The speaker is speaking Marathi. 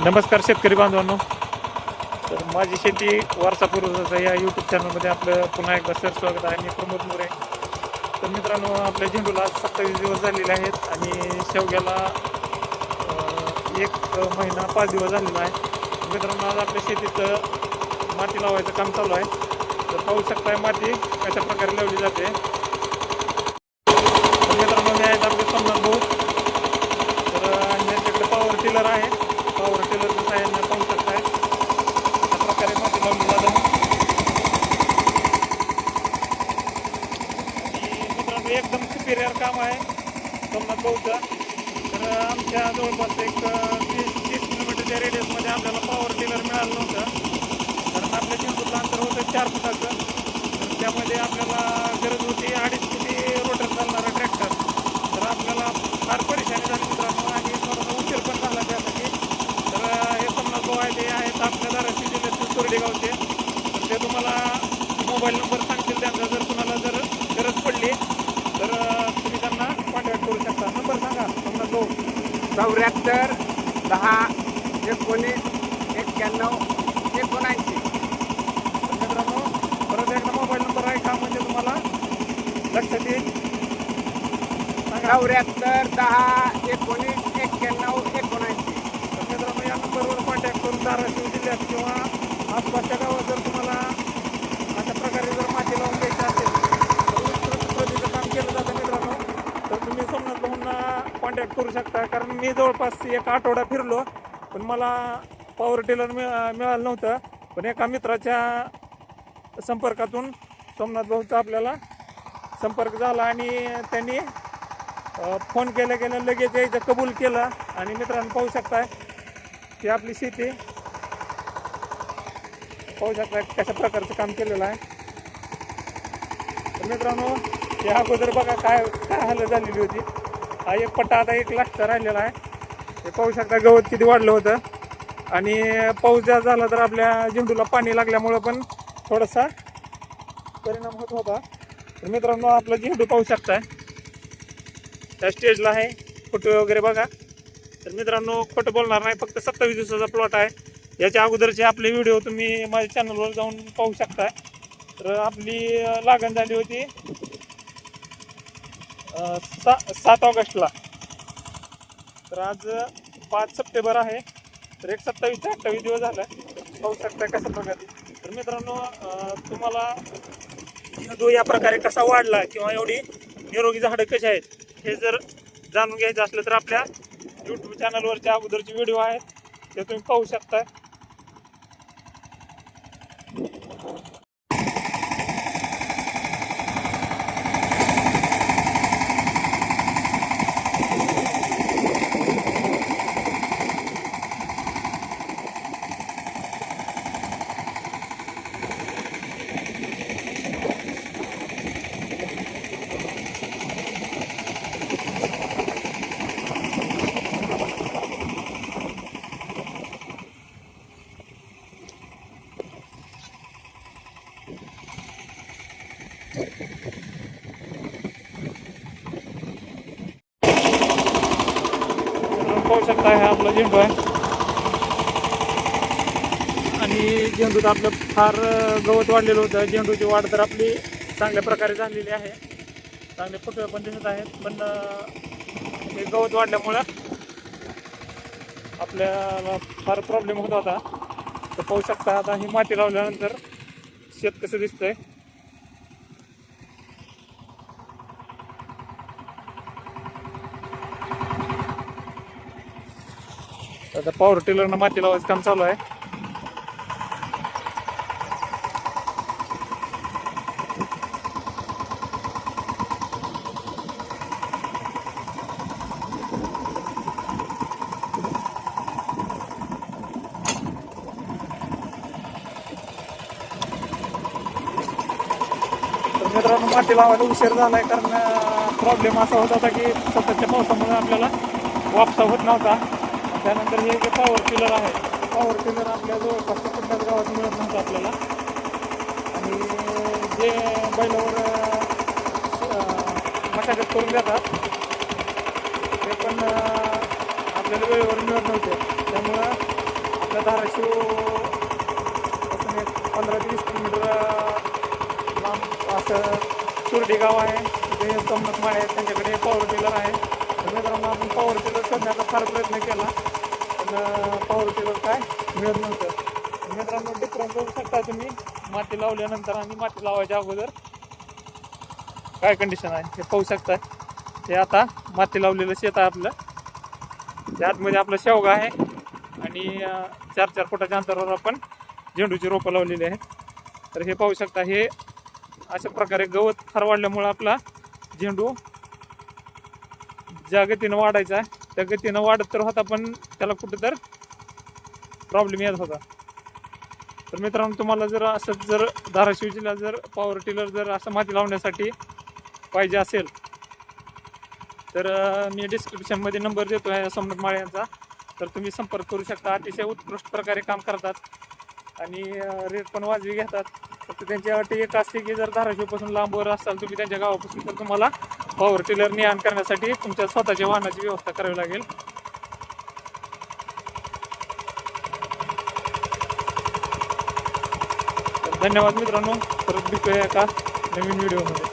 नमस्कार शेतकरी बांधवांनो. तर माझी शेती वारसा या यूट्यूब चॅनलमध्ये आपलं पुन्हा एकदा सर स्वागत आहे. मी प्रमोद मोरे. तर मित्रांनो आपल्या झेंडूला सत्तावीस दिवस झालेले आहेत आणि शेवग्याला एक महिना पाच दिवस झालेला आहे. मित्रांनो आज आपल्या शेतीत माती लावायचं काम चालू आहे. तर पाहू शकताय माती कशा प्रकारे लावली जाते तर मित्रांनो हे आहेत आपले सोमनाथ भाऊ तर आणि यांच्याकडे पॉवर टिलर आहे पॉवर टिलरच्या साह्याने पाहू शकताय अशा प्रकारे माती लावली जातं आणि मित्रांनो एकदम सुपिरियर काम आहे. सोमनाथ भाऊचं. तर आमच्या जवळपास एक तीस तीस किलोमीटरच्या रेडियसमध्ये आपल्याला पॉवर टिलर मिळालं नव्हतं. कारण आपल्या चेंडूचं अंतर होतं चार फुटाचं. तर त्यामध्ये आपल्याला गरज होती अडीच फुटी रोटर चालणारा ट्रॅक्टर तर आपल्याला फार परेशानी झाली मित्रांनो आणि थोडासा उशीर पण झाला त्यासाठी. तर हे सोमनाथ भाऊ आहे ते आहेत आपल्या धाराशिव जिल्ह्यातील सुरडे गावचे तर ते तुम्हाला मोबाईल नंबर सांगतील त्यांचा जर कुणाला जर गरज पडली तर तुम्ही त्यांना कॉन्टॅक्ट करू शकता नंबर सांगा सोमनाथ भाऊ चौऱ्याहत्तर दहा एकोणीस एक्क्याण्णव एकोणऐंशी. मित्रांनो परत एकदा मोबाईल नंबर आहे का म्हणजे तुम्हाला? लक्षात येईल चौऱ्याहत्तर दहा एकोणीस एक्क्याण्णव एकोणऐंशी. तर मित्रांनो या नंबरवर कॉन्टॅक्ट करून धाराशिव जिल्ह्यात किंवा आसपासच्या गावात जर तुम्हाला अशा प्रकारे जर माती लावून घ्यायची असेल तर उत्कृष्ट प्रतीचं काम केलं जातं मित्रांनो तर तुम्ही सोमनाथ भाऊंना कॉन्टॅक्ट करू शकता कारण मी जवळपास एक आठवडा फिरलो पण मला पॉवर टिलर मिळा मिळालं नव्हतं. पण एका मित्राच्या संपर्कातून सोमनाथ भाऊचा आपल्याला संपर्क झाला आणि त्यांनी फोन केल्या गेल्या लगेच यायचं कबूल केलं आणि मित्रांनो पाहू शकताय की आपली शेती. पाहू शकताय कशा प्रकारचं काम केलेलं आहे. तर मित्रांनो या अगोदर बघा काय काय हालत झालेली होती. हा एक पट्टा आता एक लाखचा राहिलेला आहे. हे पाहू शकता गवत किती वाढलं होतं. आणि पाऊस जास्त झाला तर आपल्या झेंडूला पाणी लागल्यामुळं पण थोडासा परिणाम होत होता. तर मित्रांनो आपला झेंडू पाहू शकताय. त्या स्टेजला आहे फोटो वगैरे बघा. तर मित्रांनो खोटं बोलणार नाही फक्त सत्तावीस दिवसाचा प्लॉट आहे. याच्या अगोदरचे आपले व्हिडिओ तुम्ही माझ्या चॅनलवर जाऊन पाहू शकताय. तर आपली लागण झाली होती सा सात ऑगस्टला. तर आज पाच सप्टेंबर आहे. तर एक सत्तावीस ते अठ्ठावीस दिवस झाला. पाहू शकता कशा प्रकारे तर मित्रांनो तुम्हाला जो या प्रकारे कसा वाढला किंवा एवढी निरोगी झाडं कशी आहेत हे जर जाणून घ्यायचं असलं तर आपल्या यूट्यूब चॅनलवरच्या अगोदरचे व्हिडिओ आहेत. ते तुम्ही पाहू शकता. पाहू शकता हा आपला झेंडू आहे. आणि झेंडूत आपलं फार गवत वाढलेलं होतं. झेंडूची वाढ तर आपली चांगल्या प्रकारे झालेली आहे. चांगले फुटवे पण दिसत आहेत. पण हे गवत वाढल्यामुळं आपल्याला फार प्रॉब्लेम होत होता. तर पाहू शकता आता ही माती लावल्यानंतर शेत कसं दिसतंय. आता पॉवर टिलरनं माती लावायचं काम चालू आहे. मित्रांनो माती लावायला उशीर झालाय कारण प्रॉब्लेम असा होत होता की सततच्या पावसामुळे आपल्याला वापसा होत नव्हता. त्यानंतर हे जे पॉवर टिलर आहे पॉवर टिलर आपल्या जवळपास कुठल्याच गावात मिळत नव्हतं आपल्याला. आणि जे बैलावर मशागत करून जातात ते पण आपल्याला वेळेवर मिळत नव्हते. त्यामुळं आपल्या धाराशिवपासून एक पंधरा ते वीस किलोमीटर लांब असं सुरडी गाव आहे. तिथे सोमनाथ माळे आहेत त्यांच्याकडे पॉवर टिलर आहे. तर आपण पॉवर टिलर करण्याचा फार प्रयत्न केला. पॉवर टिलर काय? मिळत नव्हतं. मित्रांनो डिफरन्स बघू शकता तुम्ही. माती लावल्यानंतर आणि माती लावायच्या अगोदर काय कंडिशन आहे? हे पाहू शकता. हे आता माती लावलेलं शेत आहे आपलं. त्या आतमध्ये आपलं शेवगा आहे. आणि चार चार फुटाच्या अंतरावर आपण झेंडूची रोपं लावलेली आहेत. तर हे पाहू शकता हे अशा प्रकारे गवत फार वाढल्यामुळं आपला झेंडू ज्या गतीनं वाढायचा आहे त्या गतीनं वाढत तर होता पण त्याला कुठं तर प्रॉब्लेम येत होता. तर मित्रांनो तुम्हाला जर असं जर धाराशिव जिल्ह्यात जर पॉवर टिलर जर असं माती लावण्यासाठी पाहिजे असेल तर मी डिस्क्रिप्शनमध्ये नंबर देतो आहे सोमनाथ माळे यांचा. तर तुम्ही संपर्क करू शकता. अतिशय उत्कृष्ट प्रकारे काम करतात आणि रेट पण वाजवी घेतात. फक्त त्यांची अटी एक असते की जर धाराशिवपासून लांबवर असाल तुम्ही त्यांच्या गावापासून तर तुम्हाला पॉवर टिलर ने आण करण्यासाठी तुमच्या स्वतःच्या वाहनाची व्यवस्था करावी लागेल. धन्यवाद मित्रांनो. परत भेटूया एका नवीन व्हिडिओमध्ये